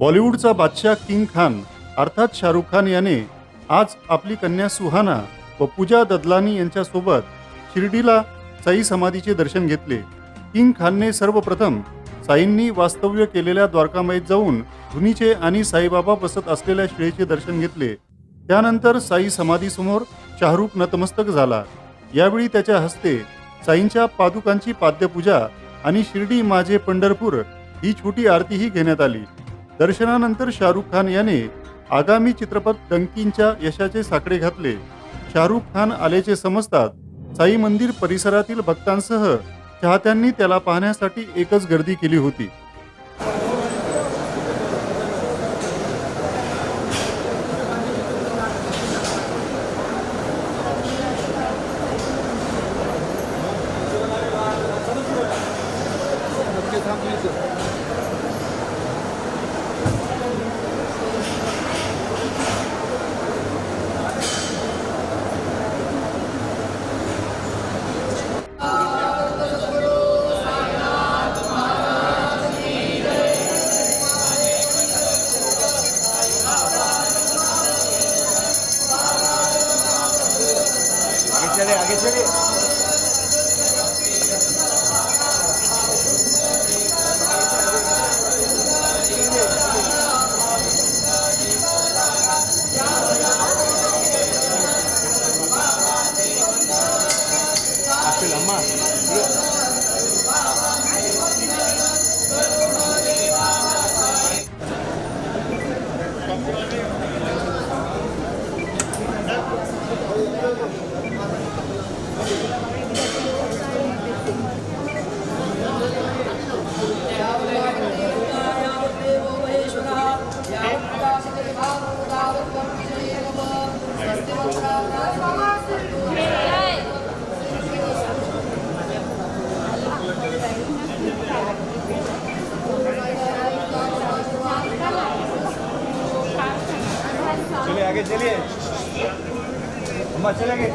बॉलिवूडचा बादशाह किंग खान अर्थात शाहरुख खान याने आज आपली कन्या सुहाना व पूजा ददलानी यांच्यासोबत शिर्डीला साई समाधीचे दर्शन घेतले. किंग खानने सर्वप्रथम साईंनी वास्तव्य केलेल्या द्वारकामाईत जाऊन धुनीचे आणि साईबाबा बसत असलेल्या शिळेचे दर्शन घेतले. त्यानंतर साई समाधीसमोर शाहरुख नतमस्तक झाला. यावेळी त्याच्या हस्ते साईंच्या पादुकांची पाद्यपूजा आणि शिर्डी माझे पंढरपूर ही छोटी आरतीही घेण्यात आली. दर्शनानंतर शाहरुख खान याने आगामी चित्रपट डंकींच्या यशाचे साकडे घातले शाहरुख खान आल्याचे समजतात साई मंदिर परिसरातील भक्तांसह चाहत्यांनी त्याला पाहण्यासाठी एकच गर्दी केली होती Thank you. 给确定。आगे चलिए अम्मा चल आगे